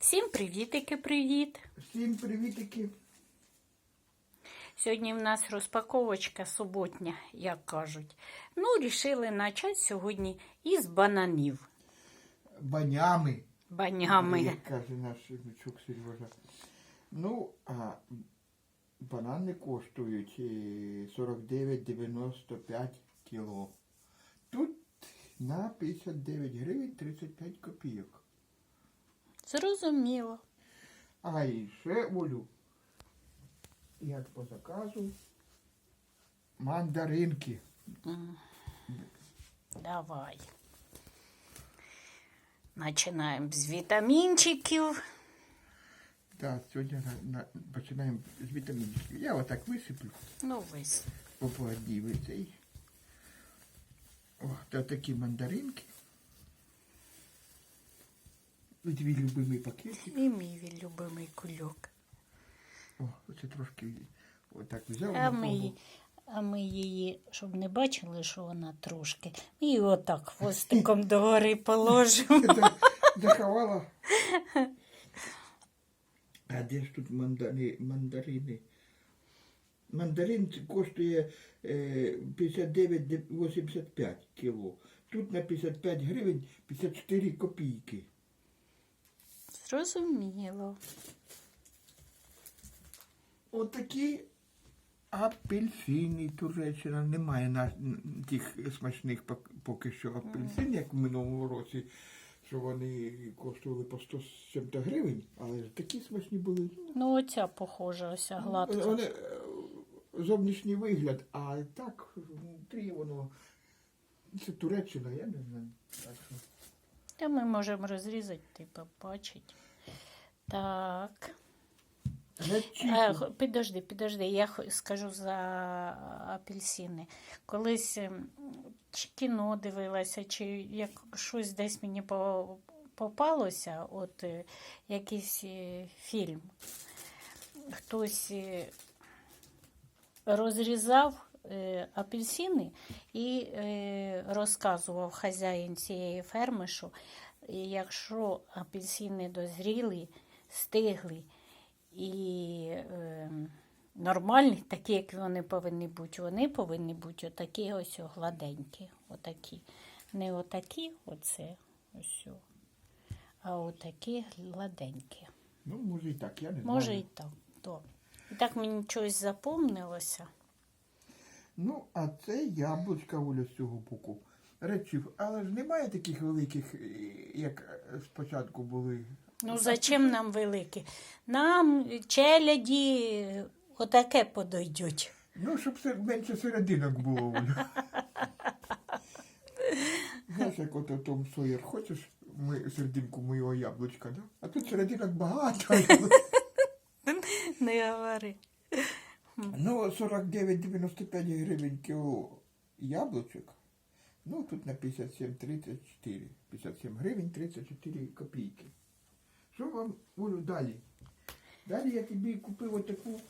Всім привітики, привіт! Всім привітики. Сьогодні в нас розпаковочка суботня, як кажуть. Ну, рішили почати сьогодні із бананів. Банями, Банями. як каже наш внучок Сережа. Ну, а банани коштують е, 49,95 кіло. Тут на 59 гривень 35 копійок. Зрозуміло. А і ще Олю, як по заказу, мандаринки. Давай. Починаємо з вітамінчиків. Так, сьогодні на, на, починаємо з вітамінів. Я отак висиплю. Ну, вис. попадів цей. О, та такі мандаринки. І Твій любимий пакетик. І мій любимий кульок. О, оце трошки отак взяв. А ми, її- а ми її, щоб не бачили, що вона трошки. Ми її отак хвостиком догори положимо. Заховала. А де ж тут мандари, мандарини? Мандарин коштує е, 59,85 кіло. Тут на 55 гривень 54 копійки. Зрозуміло. Отакі апельсини Туреччина. Немає на тих смачних поки що апельсин, як в минулому році, що вони коштували по 100 чим-то гривень, але такі смачні були. Ну, оця похожа, ось гладка. Вони е, зовнішній вигляд, а так внутрі воно. Це Туреччина, я не знаю. Так що. Та ми можемо розрізати, ти побачить. Так. Е, підожди, підожди, я скажу за апельсини. Колись ем, чи кіно дивилася, чи як щось десь мені попалося, от е, якийсь е, фільм. Хтось розрізав апельсини і е, розказував хазяїн цієї ферми, що е, якщо апельсини дозріли, стигли і е, нормальні, такі, як вони повинні бути, вони повинні бути отакі ось гладенькі. Отакі. Не отакі, оце ось, а отакі гладенькі. Ну, може і так, я не Може і так. То. І так мені щось запомнилося. Ну, а це яблучка Оля з цього боку. Речів, але ж немає таких великих, е, як е, спочатку були. Ну, зачем нам великі? Нам челяді отаке подойдуть. Ну, щоб менше серединок було. Знаєш, як от Том Сойер, хочеш ми, серединку моєго яблучка, да? А тут серединок багато. Не говори. Ну, 49,95 гривень кіло яблучок. Ну, тут на 57,34. 57 гривень 34 копійки. Що вам, Олю, далі? Далі я тобі купив отаку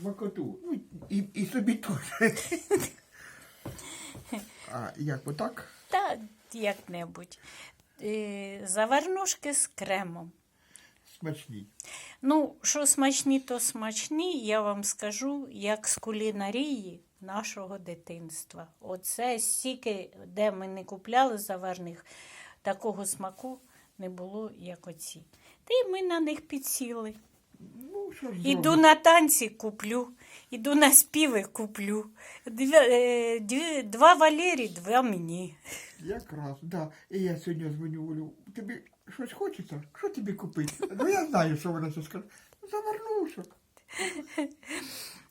смакоту. Ну, і, і собі теж. а як отак? Та як-небудь. Е, Заварнушки з кремом. Смачні. Ну, що смачні, то смачні, я вам скажу, як з кулінарії нашого дитинства. Оце стільки, де ми не купляли заварних, такого смаку не було, як оці. Та й ми на них підсіли. Ну, що ж Іду зробиш? на танці куплю, іду на співи куплю. Дві, е, дві, два Валері, два мені. Якраз, да. І я сьогодні дзвоню Олю. Тобі щось хочеться? Що тобі купити? Ну я знаю, що вона ще скаже. Заварнушок.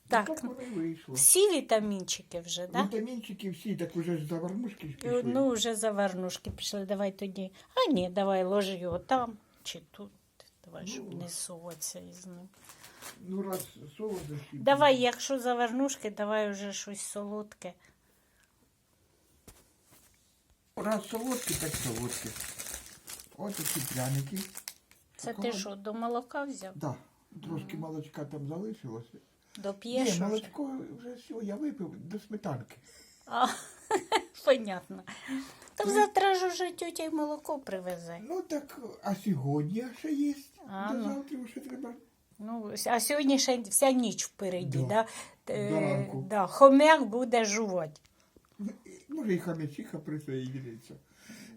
Так, Так воно і вийшло. всі вітамінчики вже, так? Да? Вітамінчики всі, так уже ж заварнушки ж пішли. Ну, вже заварнушки пішли, давай тоді. А ні, давай ложи його там чи тут. Давай, щоб не соватися із ним. Ну, раз солодощі. Давай, якщо заварнушки, давай вже щось солодке. Раз солодкі, так солодкі. Ось такі пряники. Це Такого- ти що, до молока взяв? Да, трошки молочка там залишилося. Доп'єш? Ні, молочко вже все, я випив до сметанки. А, Понятно. То завтра ж уже тетя й молоко привезе. Ну так, а сьогодні ще є. А, До ну. завтра ще треба. Ну, а сьогодні ще вся ніч впереді, Да. да? Е, До ранку. да. Хомяк буде жувати. Може і хам'ячиха присоєдиниться.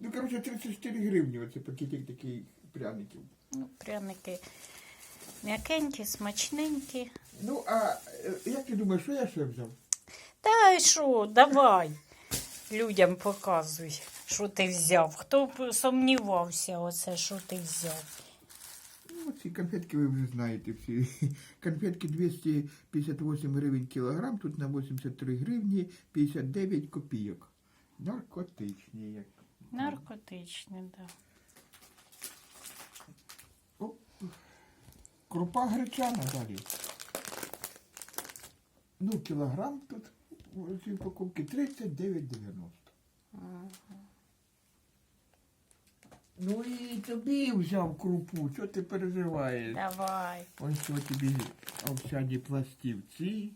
Ну, коротше, 34 гривні оце пакетик такий пряників. Ну, пряники м'якенькі, смачненькі. Ну, а е, як ти думаєш, що я ще взяв? Та й що, давай. Людям показуй, що ти взяв. Хто б сумнівався, оце, що ти взяв. Ну, ці конфетки ви вже знаєте всі. Конфетки 258 гривень кілограм, тут на 83 гривні 59 копійок. Наркотичні, Наркотичні, да. Крупа гречана далі. Ну, кілограм тут цій упаковці 39,90. Ну і тобі взяв крупу, що ти переживаєш? Давай. Ось що тобі овсяні пластівці.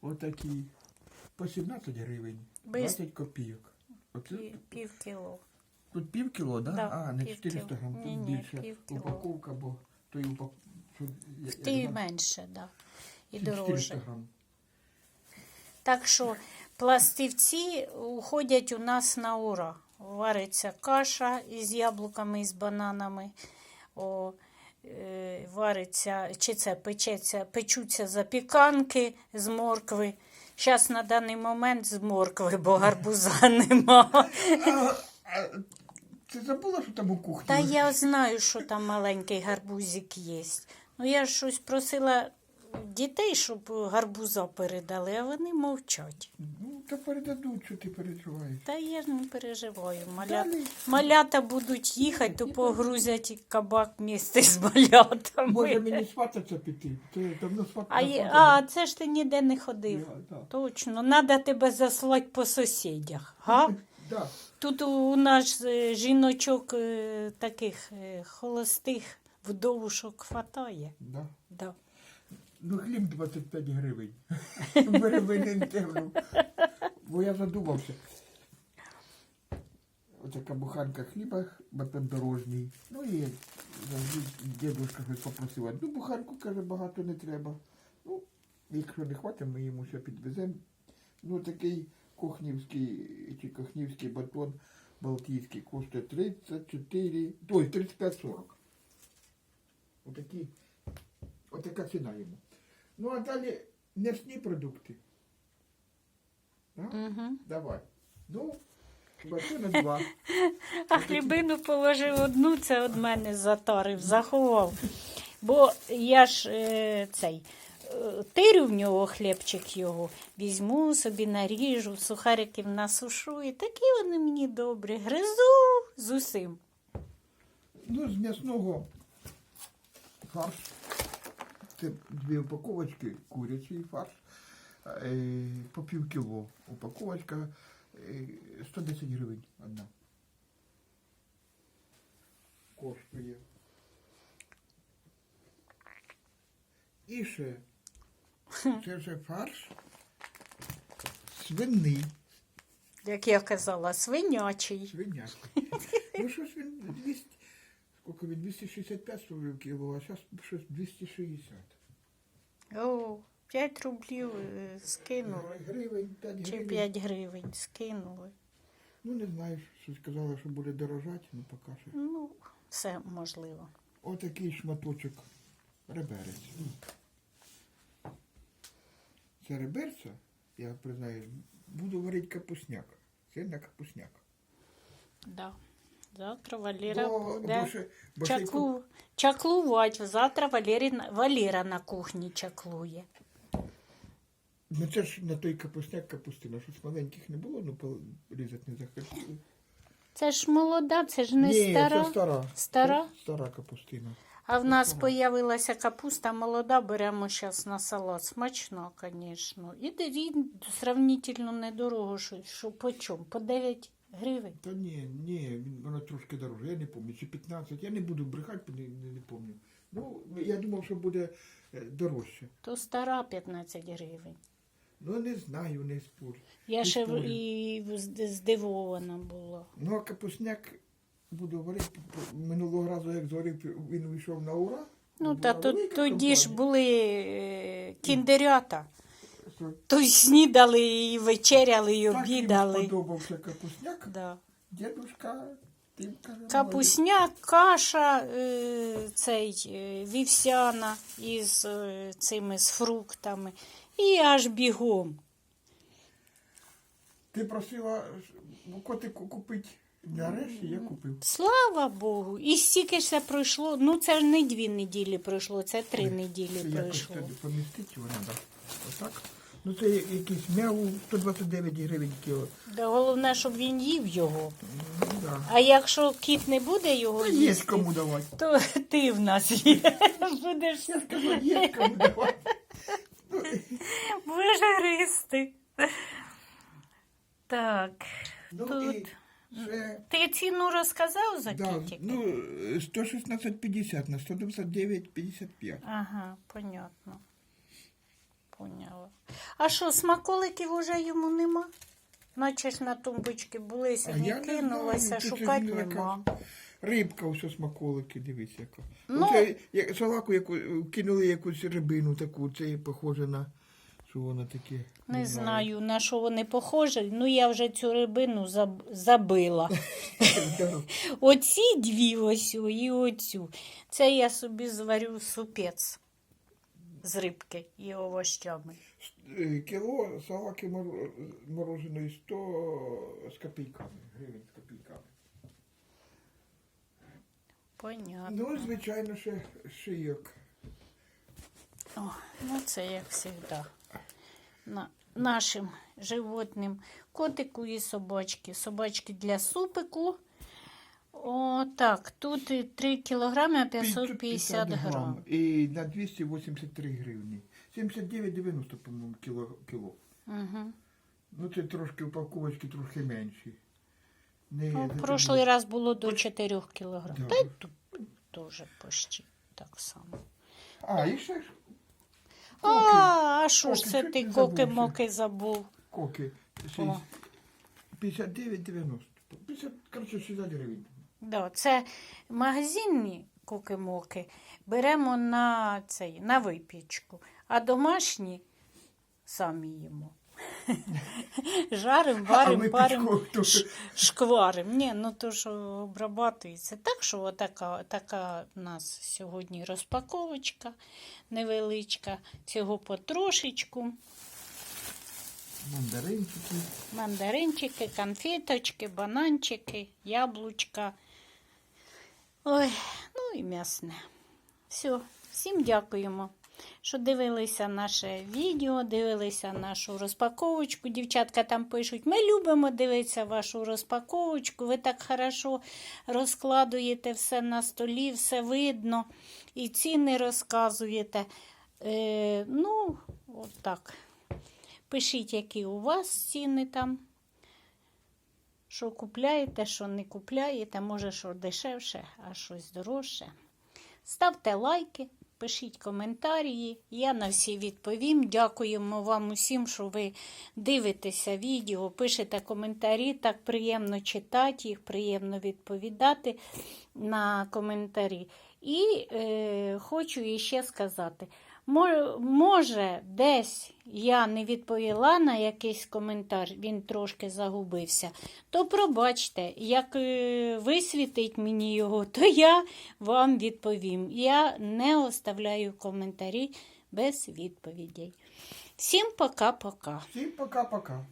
Отакі. По 17 гривень. 20 копійок. Оце Пів, пів кіло. тут пів кіло, да? Да, а, не пів 400 грам, тут Ні-ні, більше. пів. Упаковка, бо той упак... що я- я Ти знав, менше, да. І це 400 грам. Так що пластівці уходять у нас на ура. Вариться каша із яблуками і з бананами. О, е, вариться, чи це печеться, печуться запіканки з моркви. Зараз на даний момент з моркви, бо гарбуза нема. Ти забула, що там у кухні? Та я знаю, що там маленький гарбузик є. Ну я ж щось просила дітей, щоб гарбуза передали, а вони мовчать. Ну, та передадуть, що ти переживаєш. Та я ж не переживаю. Малята, Далі. малята будуть їхати, то погрузять кабак місце з малятами. Може мені свататься піти? Ти давно сват... а, є- а це ж ти ніде не ходив. Я, да. Точно, треба тебе заслати по сусідях. Га? Да. Тут у нас е, жіночок е, таких е, холостих вдовушок хватає. Да. Да. Ну, хліб 25 гривень. Беревинен темну. Бо я задумався. Отака буханка хліба, батон дорожній. Ну і дідушка щось попросила. Ну, буханку, каже, багато не треба. Ну, якщо не хватить, ми йому ще підвеземо. Ну, такий кухнівський чи кухнівський батон балтійський коштує 34, ой, 35-40. Отакі, отака ціна йому. Ну, а далі м'ясні продукти. Да? Угу. Давай. Ну, батона два. А хлібину положив одну, це від мене затарив, заховав. Бо я ж е, цей е, тирю в нього хлібчик його, візьму собі, наріжу, сухариків насушу, і такі вони мені добрі. Гризу з усім. Ну, з м'ясного фарш. Це дві упаковочки, курячий фарш. Е, по пів кіло упаковочка. е, 110 гривень одна. Коштує. І ще. Це вже фарш. Свиний. Як я казала, свинячий. Свинячий. Ну що ж він 200, скільки він 265 стоїв кіло, а зараз 260. О, 5 рублів е, скинули. Гривень, 5 Чи гривень. 5 гривень скинули. Ну не знаю, що сказали, що буде дорожати, ну поки що. Ну, все можливо. Отакий шматочок реберець. Ну. Це реберця, я признаю, буду варити капусняк. Це на капусняк. Да. Завтра Валера Бо, буде бо бо чаклу... чаклувати. Завтра Валері... Валера на кухні чаклує. Ну це ж на той капусняк капустина, щось маленьких не було, ну порізати не захотіли. Це ж молода, це ж не Ні, стара. це стара. Стара? Це стара капустина. А в нас появилася капуста молода, беремо зараз на салат. Смачно, звісно. І де він сравнительно недорого, що, що по чому? По 9 гривень. Та ні, ні, воно трошки дороже, я не пам'ятаю, чи 15, я не буду брехати, не, не, не пам'ятаю. Ну, я думав, що буде е, дорожче. То стара 15 гривень. Ну не знаю, не спорю. Я ще в- і з- здивована була. Ну, а капусняк буду говорити, минулого разу, як зварив, він вийшов на ура. Ну, Була та то, велика тоді ж компанія. були е, кіндерята. То снідали і вечеряли, і Так їм обідали. сподобався капусняк. Да. Тим каже, Капусняк, каша, е, цей е, вівсяна із е, цими з фруктами. І аж бігом. Ти просила котику купити нарешті, я купив. Слава Богу! І стільки ж це пройшло. Ну, це ж не дві неділі пройшло, це три неділі Це якось пройшло. тоді помістити його треба. Отак. Ну це якийсь м'яву 129 гривень кіло. Да, головне, щоб він їв його. Ну, да. А якщо кіт не буде його Та є їсти, кому давати. то ти в нас є. Будеш, Я скажу, є кому давати. будеш гристи. Так. Ну Тут. і це, Ти ціну розказав за да, кітики? ну, 116,50 на 129,55. Ага, понятно. Поняла. А що, смаколиків уже йому нема? Наче ж на тумбочці були, сьогодні кинулася, Ти шукати нема. Рибка усе смаколики, дивись яка. Ну. Оце, як, салаку яку, кинули якусь рибину таку, це похоже на, що вона таке. Не знаю, на що вони похожі. Ну, я вже цю рибину заб- забила. Оці дві ось і оцю. Це я собі зварю супець з рибки і овощами. Е, Кіло салаки мор- мороженої 100 з копійками, гривень з копійками. Понятно. Ну, звичайно, ще шийок. О, ну це як завжди. На, нашим животним котику і собачки. Собачки для супику. О, так, тут і 3 кілограми 550 грам. І на 283 гривні. 79,90, по-моєму, кіло. кіло. Угу. Ну, це трошки упаковочки трохи менші. Не, Ну, в прошлий там- раз було до 4 кілограм. Да. Та й тут теж почти так само. А, і ще ж А, а що ж це ти коки-моки забув? коки. О. 59,90. 50, коротше, 60 гривень. Да, це магазинні коки-моки беремо на, цей, на випічку, а домашні самі їмо. Жарим, варим, парим, шкварим. Ні, ну то що обрабатується. Так що отака, така у нас сьогодні розпаковочка невеличка. Цього потрошечку. Мандаринчики. Мандаринчики, конфеточки, бананчики, яблучка. Ой, ну і м'ясне. Все, всім дякуємо, що дивилися наше відео, дивилися нашу розпаковочку. Дівчатка там пишуть, ми любимо дивитися вашу розпаковочку. Ви так хорошо розкладуєте все на столі, все видно і ціни розказуєте. Е, ну, от так. Пишіть, які у вас ціни там. Що купляєте, що не купляєте, може, що дешевше, а щось дорожче. Ставте лайки, пишіть коментарі. Я на всі відповім. Дякуємо вам усім, що ви дивитеся відео, пишете коментарі. Так приємно читати їх, приємно відповідати на коментарі. І е, хочу іще сказати. Мо- Може, десь я не відповіла на якийсь коментар, він трошки загубився, то пробачте, як е, висвітить мені його, то я вам відповім. Я не оставляю коментарі без відповідей. Всім пока-пока. Всім пока-пока.